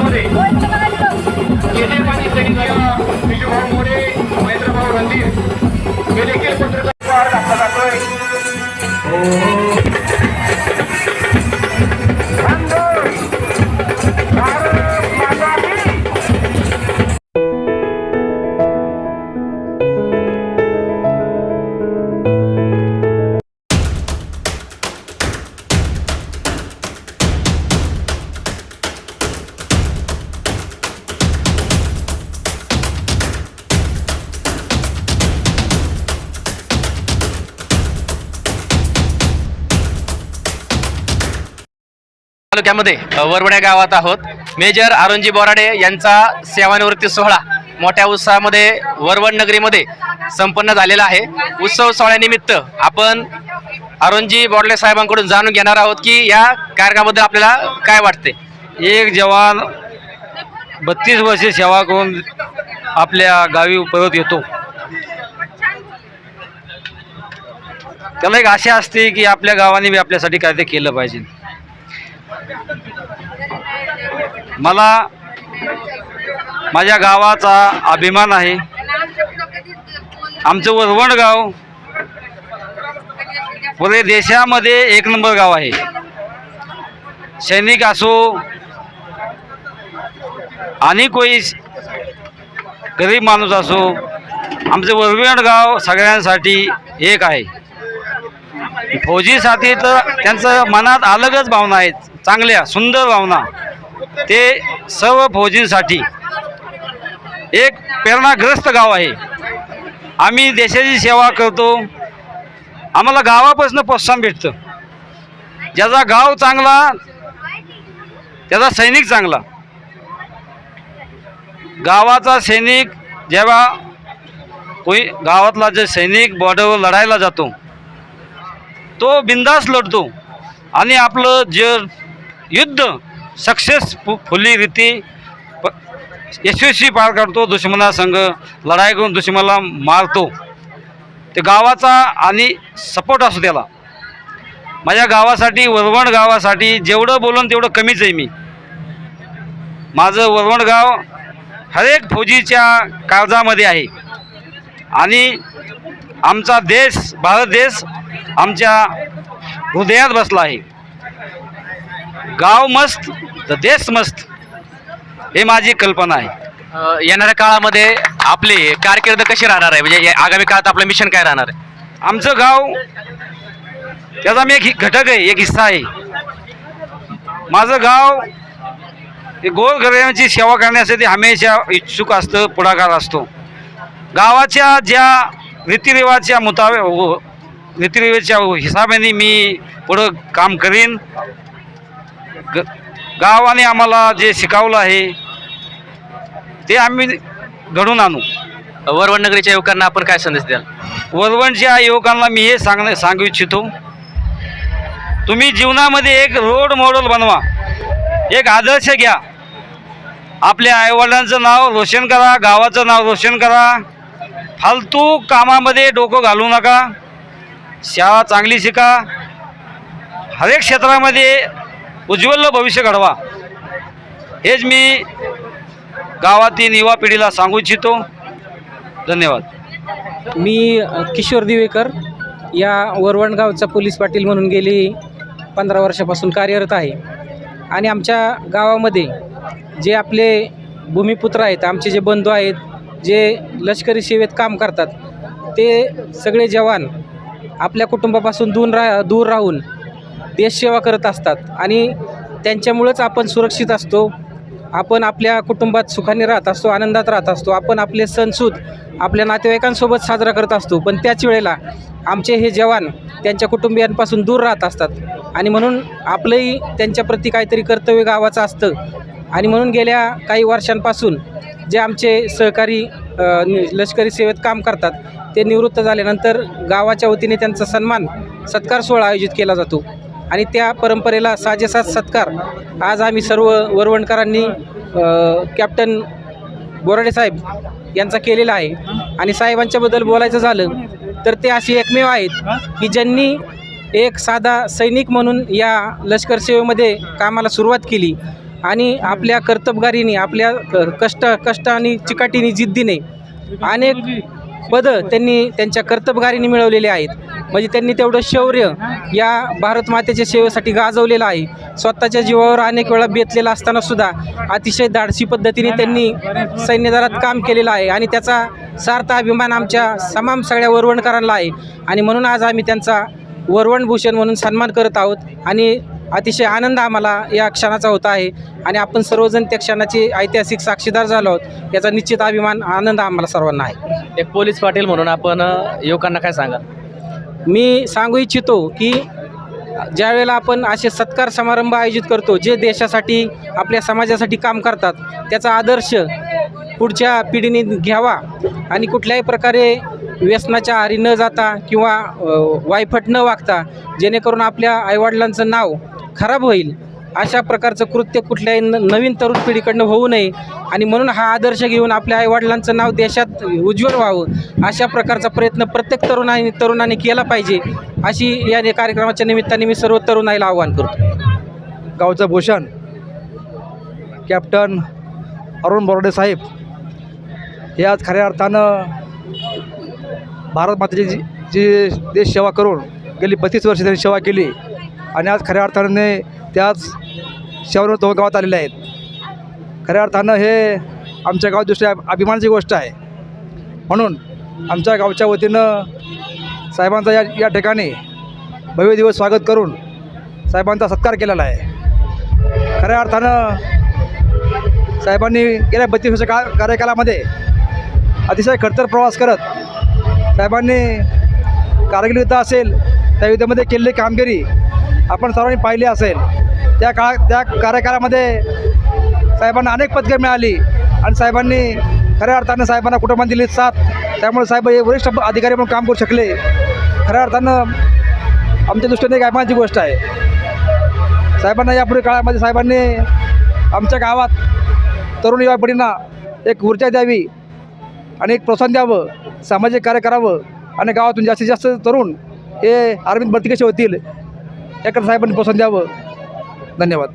आमच्या तालुक्यामध्ये वरवड्या गावात आहोत. मेजर अरुणजी बोराडे यांचा सेवानिवृत्ती सोहळा मोठ्या उत्साहामध्ये वरवड नगरीमध्ये संपन्न झालेला आहे. उत्सव सोहळ्यानिमित्त आपण अरुणजी बोर्डले साहेबांकडून जाणून घेणार आहोत की या कार्यक्रमाबद्दल आपल्याला काय वाटते? एक जवान बत्तीस वर्षे सेवा करून आपल्या गावी परत येतो. त्याला एक आशा असते की आपल्या गावाने बी आपल्यासाठी काय ते केलं पाहिजे. मला माझ्या गावाचा अभिमान आहे. आमचं वरवण गाव पुरे देशामध्ये एक नंबर गाव आहे. सैनिक असो आणि कोई गरीब माणूस असो आमचं वरवण गाव सगळ्यांसाठी एक आहे. फौजीसाठी तर त्यांचं मनात अलगच भावना आहेत. चांगल्या सुंदर भावना. ते सर्व फौजींसाठी एक प्रेरणाग्रस्त गाव आहे. आम्ही देशाची सेवा करतो. आम्हाला गावापासून प्रोत्साहन भेटतं. ज्याचा गाव चांगला त्याचा सैनिक चांगला. गावाचा सैनिक जेव्हा कोणी गावातला जे सैनिक बॉर्डरवर लढायला जातो तो बिंदास लढतो. आणि आपलं जे युद्ध सक्सेसफुली रीती प- यशस्वी पार करतो दुश्मनासंग लढाई करून दुश्मनाला मारतो. ते गावाचा आणि सपोर्ट असतो त्याला. माझ्या गावासाठी वरवण गावासाठी जेवढं बोलून तेवढं कमीच आहे मी. माझं वरवण गाव हरेक फौजीच्या काळजामध्ये आहे. आणि आमचा देश भारत देश आमच्या हृदयात बसला आहे. गाव मस्त तर देश मस्त हे माझी कल्पना आहे. येणाऱ्या काळामध्ये आपली कारकीर्द कशी राहणार आहे? म्हणजे या आगामी काळात आपलं मिशन काय राहणार आहे? आमचं गाव त्याचा मी एक हि- घटक आहे एक हिस्सा आहे. माझं गाव हे गोरगरिबांची सेवा करण्यासाठी हमेशा इच्छुक असतं पुढाकार असतो. गावाच्या ज्या रीतिरिवाजच्या मुताबे रीतिरिवाजच्या हिसाबाने मी पुढं काम करीन. ग गावाने आम्हाला जे शिकवलं आहे ते आम्ही घडून आणू. वरवड नगरीच्या युवकांना आपण काय संदेश द्याल? वरवणच्या युवकांना मी हे सांगणे सांगू इच्छितो. तुम्ही जीवनामध्ये एक रोड मॉडेल बनवा. एक आदर्श घ्या. आपल्या आईवडिलांचं नाव रोशन करा गावाचं नाव रोशन करा. फालतू कामामध्ये डोकं घालू नका. शाळा चांगली शिका. हरेक क्षेत्रामध्ये उज्ज्वल भविष्य घडवा. हेच मी गावातील युवा पिढीला सांगू इच्छितो. धन्यवाद. मी किशोर दिवेकर या वरवण गावचा पोलीस पाटील म्हणून गेली पंधरा वर्षापासून कार्यरत आहे. आणि आमच्या गावामध्ये जे आपले भूमिपुत्र आहेत आमचे जे बंधू आहेत जे लष्करी सेवेत काम करतात ते सगळे जवान आपल्या कुटुंबापासून दूर रा दूर राहून देशसेवा करत असतात. आणि त्यांच्यामुळंच आपण सुरक्षित असतो. आपण आपल्या कुटुंबात सुखाने राहत असतो आनंदात राहत असतो. आपण आपले सणसूद आपल्या नातेवाईकांसोबत साजरा करत असतो. पण त्याच वेळेला आमचे हे जवान त्यांच्या कुटुंबियांपासून दूर राहत असतात. आणि म्हणून आपलंही त्यांच्याप्रती काहीतरी कर्तव्य गावाचं असतं. आणि म्हणून गेल्या काही वर्षांपासून जे आमचे सहकारी नि- लष्करी सेवेत काम करतात ते निवृत्त झाल्यानंतर गावाच्या वतीने त्यांचा सन्मान सत्कार सोहळा आयोजित केला जातो. आणि त्या परंपरेला साजेसात सत्कार. आज आम्ही सर्व वरवणकरांनी कॅप्टन बोराडे साहेब यांचा केलेला आहे. आणि साहेबांच्याबद्दल बोलायचं झालं तर ते असे एकमेव आहेत की ज्यांनी एक साधा सैनिक म्हणून या लष्कर सेवेमध्ये कामाला सुरुवात केली. आणि आपल्या कर्तबगारीने आपल्या कष्ट कष्ट आणि चिकाटीने जिद्दीने अनेक पदं त्यांनी त्यांच्या कर्तबगारीने मिळवलेले आहेत. म्हणजे त्यांनी तेवढं शौर्य या भारत मातेच्या सेवेसाठी गाजवलेलं आहे. स्वतःच्या जीवावर अनेक वेळा बेतलेला असताना सुद्धा अतिशय धाडसी पद्धतीने त्यांनी सैन्यदलात काम केलेलं आहे आणि त्याचा सार्थ अभिमान आमच्या समाम सगळ्या वरवणकरांना आहे. आणि म्हणून आज आम्ही त्यांचा वरवणभूषण म्हणून सन्मान करत आहोत आणि अतिशय आनंद आम्हाला या क्षणाचा होत आहे. आणि आपण सर्वजण त्या क्षणाचे ऐतिहासिक साक्षीदार झालो आहोत याचा निश्चित अभिमान आनंद आम्हाला सर्वांना आहे. एक पोलीस पाटील म्हणून आपण युवकांना काय सांगाल? मी सांगू इच्छितो की ज्या वेळेला आपण असे सत्कार समारंभ आयोजित करतो जे देशासाठी आपल्या समाजासाठी काम करतात त्याचा आदर्श पुढच्या पिढीने घ्यावा आणि कुठल्याही प्रकारे व्यसनाच्या आहारी न जाता किंवा वायफट न वागता जेणेकरून आपल्या आईवडिलांचं नाव खराब होईल अशा प्रकारचं कृत्य कुठल्याही न नवीन तरुण पिढीकडनं होऊ नये. आणि म्हणून हा आदर्श घेऊन आपल्या आईवडिलांचं नाव देशात उज्ज्वल व्हावं अशा प्रकारचा प्रयत्न प्रत्येक तरुणाने तरुणाने केला पाहिजे अशी या कार्यक्रमाच्या निमित्ताने मी सर्व तरुणाईला आवाहन करतो. गावचं भूषण कॅप्टन अरुण बोर्डे साहेब हे आज खऱ्या अर्थानं भारत मातेची जी जी देश सेवा करून गेली बत्तीस वर्ष त्यांनी सेवा केली. आणि आज खऱ्या अर्थाने त्याच सेवेवर तो गावात आलेले आहेत. खऱ्या अर्थानं हे आमच्या गावात दृष्ट्या अभिमानाची गोष्ट आहे. म्हणून आमच्या गावच्या वतीनं साहेबांचा या या ठिकाणी भव्य दिवस स्वागत करून साहेबांचा सत्कार केलेला आहे. खऱ्या अर्थानं साहेबांनी गेल्या बत्तीस वर्ष का कार्यकालामध्ये अतिशय खडतर प्रवास करत साहेबांनी कारगिल युद्ध असेल त्या युद्धामध्ये केलेली कामगिरी आपण सर्वांनी पाहिली असेल. त्या का त्या कार्यकाळामध्ये साहेबांना अनेक पदके मिळाली आणि साहेबांनी खऱ्या अर्थानं साहेबांना कुटुंबाने दिली साथ. त्यामुळे साहेब हे वरिष्ठ अधिकारी म्हणून काम करू शकले. खऱ्या अर्थानं आमच्या दृष्टीने एक अभिमानाची गोष्ट आहे. साहेबांना यापुढे काळामध्ये साहेबांनी आमच्या गावात तरुण युवा पिढींना एक ऊर्जा द्यावी आणि एक प्रोत्साहन द्यावं सामाजिक कार्य करावं आणि गावातून जास्तीत जास्त तरुण हे आर्मीत भरती कसे होतील याकडे साहेबांनी प्रोत्साहन द्यावं. धन्यवाद.